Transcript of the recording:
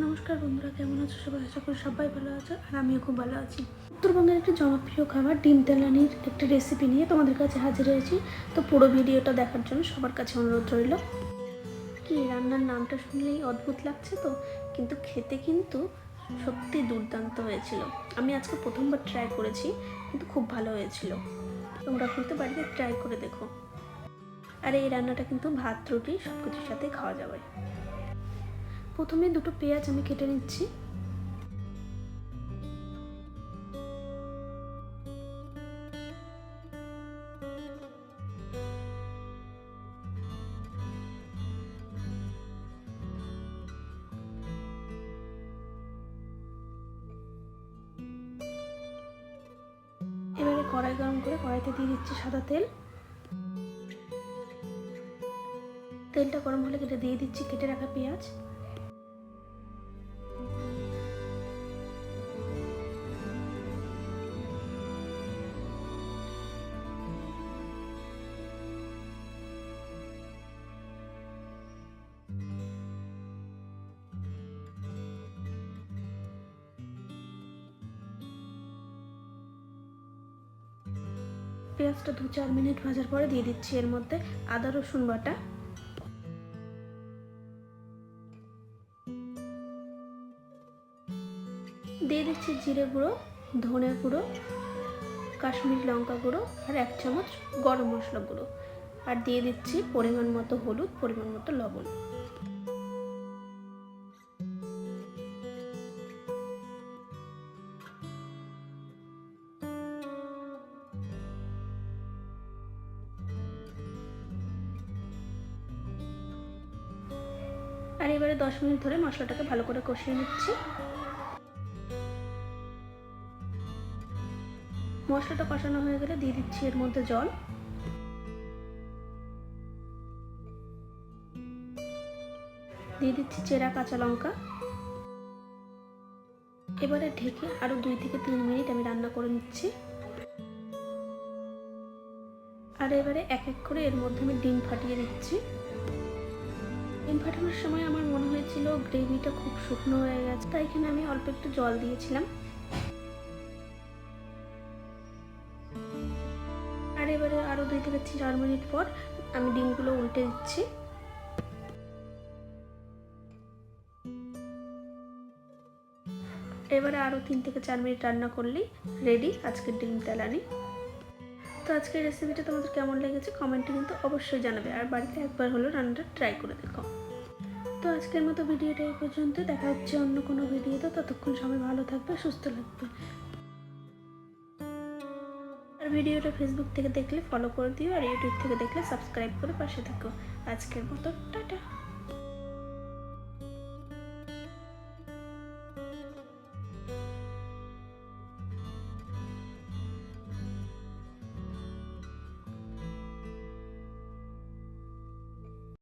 নমস্কার বন্ধুরা, কেমন আছো সবাই? আশা করি সবাই ভালো আছো আর আমিও খুব ভালো আছি। উত্তরবঙ্গের একটি জনপ্রিয় খাবার ডিম তেলানির একটি রেসিপি নিয়ে তোমাদের কাছে হাজির হয়েছি। তো পুরো ভিডিওটা দেখার জন্য সবার কাছে অনুরোধ রইল। কি, রান্নার নামটা শুনলেই অদ্ভুত লাগছে তো? কিন্তু খেতে কিন্তু সত্যি দুর্দান্ত হয়েছিল। আমি আজকে প্রথমবার ট্রাই করেছি, কিন্তু খুব ভালো হয়েছিল। তোমরা কিন্তু বাড়িতে ট্রাই করে দেখো। আর এই রান্নাটা কিন্তু ভাত, রুটি সব কিছুর সাথে খাওয়া যাবে। প্রথমে দুটো পেঁয়াজ আমি কেটে নিচ্ছি। এবারে কড়াই গরম করে কড়াইতে দিয়ে দিচ্ছি সাদা তেল। তেলটা গরম হলে কেটে দিয়ে দিচ্ছি কেটে রাখা পেঁয়াজ। পেঁয়াজটা দু চার মিনিট ভাজার পরে দিয়ে দিচ্ছি। এর মধ্যে আদা, রসুন বাটা। দিয়ে দিচ্ছি জিরে গুঁড়ো, ধনে গুঁড়ো, কাশ্মীরি লঙ্কা গুঁড়ো আর এক চামচ গরম মশলা গুঁড়ো। আর দিয়ে দিচ্ছি পরিমাণ মতো হলুদ, পরিমাণ মতো লবণ। আর এবারে দশ মিনিট ধরে মশলাটাকে ভালো করে কষিয়ে নিচ্ছি। মশলাটা কষানো হয়ে গেলে দিয়ে দিচ্ছি এর মধ্যে জল। দিয়ে দিচ্ছি চেরা কাঁচা লঙ্কা। এবারে ঢেকে আরও দুই থেকে তিন মিনিট আমি রান্না করে নিচ্ছি। আর এবারে এক এক করে এর মধ্যে আমি ডিম ফাটিয়ে দিচ্ছি ডিম ফাটানোর সময় আমার মনে হয়েছিল গ্রেভিটা খুব শুকনো হয়ে গেছে, তাই এখানে আমি অল্প একটু জল দিয়েছিলাম। আর এবারে আরও দুই থেকে চার মিনিট পর আমি ডিমগুলো উল্টে দিচ্ছি। এবারে আরও তিন থেকে চার মিনিট রান্না করলেই রেডি আজকের ডিম তেলানি। তো আজকের রেসিপিটা তোমাদের কেমন লেগেছে কমেন্টে কিন্তু অবশ্যই জানাবে, আর বাড়িতে একবার হলো রান্নাটা ট্রাই করে দেখো। তো আজকের মতো ভিডিওটা এই পর্যন্ত। দেখা হচ্ছে অন্য কোনো ভিডিওতে। ততক্ষণ সবাই ভালো থাকবে, সুস্থ থাকবে। আর ভিডিওটা ফেসবুক থেকে দেখলে ফলো করে দিও, আর ইউটিউব থেকে দেখলে সাবস্ক্রাইব করে পাশে থাকো। আজকের মতো, টাটা।